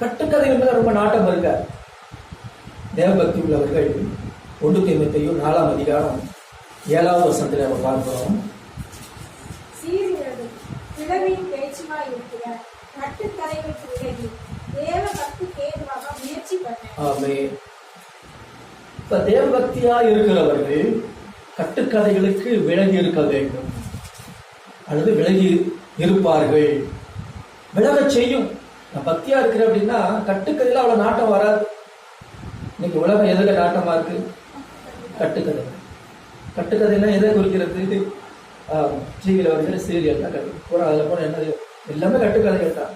கட்டுக்கதைகள் மேல ரொம்ப நாட்டம் இருக்க தேவபக்தி உள்ளவர்கள் ஒன்று தீமத்தையும் நாலாம் அதிகாரம் ஏழாவது வருஷத்துல நம்ம பார்க்கிறோம். இப்ப தேவபக்தியா இருக்கிறவர்கள் கட்டுக்கதைகளுக்கு விலகி இருக்க வேண்டும். அல்லது விலகி இருப்பார்கள். விலகச் செய்யும். நான் பக்தியா இருக்கிறேன் அப்படின்னா கட்டுக்கதையில் அவ்வளோ நாட்டம் வராது. இன்னைக்கு உலகம் எதுல நாட்டமா இருக்கு? கட்டுக்கதை. கட்டுக்கதைன்னா எதை குறிக்கிறது? டிவியில் வருகிற சீரியல் தான் கட்டு பூரா அதில் போன என்ன எல்லாமே கட்டுக்கதைகள் தான்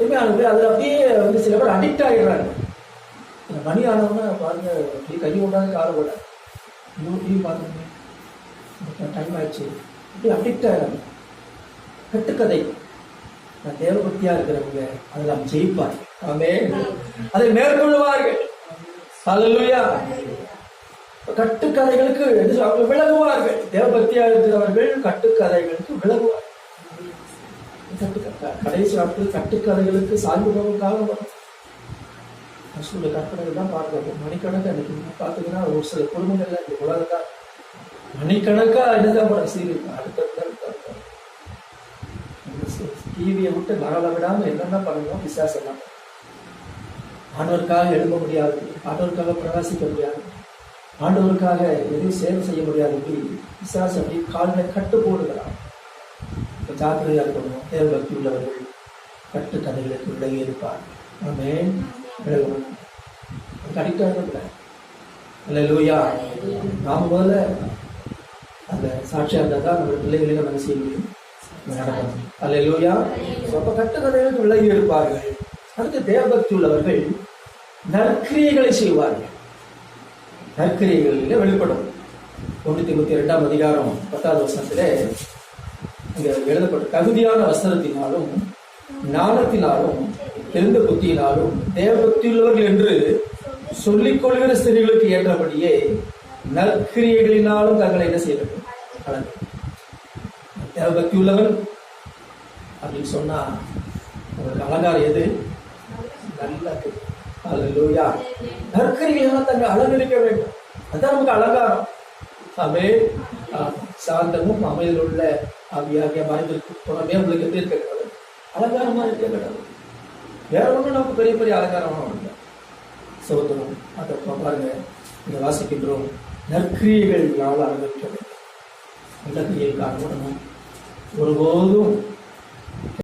உண்மையானது அதில் அப்படியே வந்து சில பேர் அடிக்ட் ஆகிடுறாங்க மணி ஆனவங்க பாருங்க அப்படியே கை கொண்டாந்து காலை போட. இன்னும் டிவி பார்த்துங்க டைம் ஆயிடுச்சு. அப்படியே அடிக்ட் ஆகிறாங்க கட்டுக்கதை. நான் தேவபக்தியா இருக்கிறவங்க அதெல்லாம் ஜெயிப்பார் ஆமே அதை மேற்கொள்வார்கள் ஹalleluya கட்டுக்கதைகளுக்கு அவர்கள் விலகுவார்கள். தேவபக்தியா இருக்கிறவர்கள் கட்டுக்கதைகளுக்கு விலகுவார்கள். கடைசி நாட்கள் கட்டுக்கதைகளுக்கு சாய்வுகளும் காலம் வரும். சொல்ல கற்பனைகள் தான் பார்க்கணும். மணிக்கணக்காக இன்னைக்கு பார்த்தீங்கன்னா ஒரு சில குடும்பங்கள்ல இந்த உலகத்தா மணிக்கணக்காக இதுதான் சீரியல் அடுத்த டிவியை விட்டு நகல விடாம என்னென்ன பண்ணணும் விசாசம் எல்லாம் ஆண்டவருக்காக எழுத முடியாது ஆண்டவருக்காக பிரகாசிக்க முடியாது ஆண்டவருக்காக எதுவும் சேவை செய்ய முடியாது இப்படி விசாசம் அப்படி காலில் கட்டு போடுகிறான் இப்ப ஜாக்கிரதையா இருக்கணும் தேவபக்தி உள்ளவர்கள் கட்டு கதைகளுக்கு விலகி இருப்பார். ஆமே விலகணும். கடிக்டாக இருக்கக்கூடாது அல்ல லூயா நாம முதல்ல அந்த சாட்சியா இருந்தால் தான் நம்ம பிள்ளைகளை நம்ம செய்ய முடியும்? நடக்கணும் அல்ல அப்ப கட்டுக்கதைகளுக்கு விலகி இருப்பார்கள் அடுத்து தேவபக்தி உள்ளவர்கள் நற்கிரியைகளை செய்வார்கள். நற்கிரியைகளில் வெளிப்படும். தொண்ணூத்தி முப்பத்தி இரண்டாம் அதிகாரம் பத்தாவது வருஷத்திலே இங்க எழுதப்பட்ட தகுதியான வஸ்திரத்தினாலும் ஞானத்தினாலும் தெரிந்த புத்தியினாலும் தேவபக்தியுள்ளவர்கள் என்று சொல்லிக் கொள்கிற ஸ்திரீகளுக்கு ஏற்றபடியே நற்கிரியைகளினாலும் தங்களை என்ன செய்ய வேண்டும் தேவபக்தி உள்ளவன் அப்படின்னு சொன்னால் உங்களுக்கு அலங்காரம் எது? நல்லது. அல்லேலூயா நற்கரிகளால் தங்கள் அலங்கரிக்க வேண்டும். அதான் நமக்கு அலங்காரம். அவே சாந்தமும் அமைதியில் உள்ள அவியாகிய மறைந்திருக்கு போனமே உங்களுக்கு எப்படி இருக்கிறது அலங்காரமாக இருக்க வேண்டும். வேற ஒன்றும் நமக்கு பெரிய பெரிய அலங்காரமாக இல்லை. சோதனம் அதை பாருங்க. இந்த வாசிக்கின்றோம். நற்கிரியைகளால் அலங்கரிக்க வேண்டும்? நல்ல கிரியை காணணும் gorgulho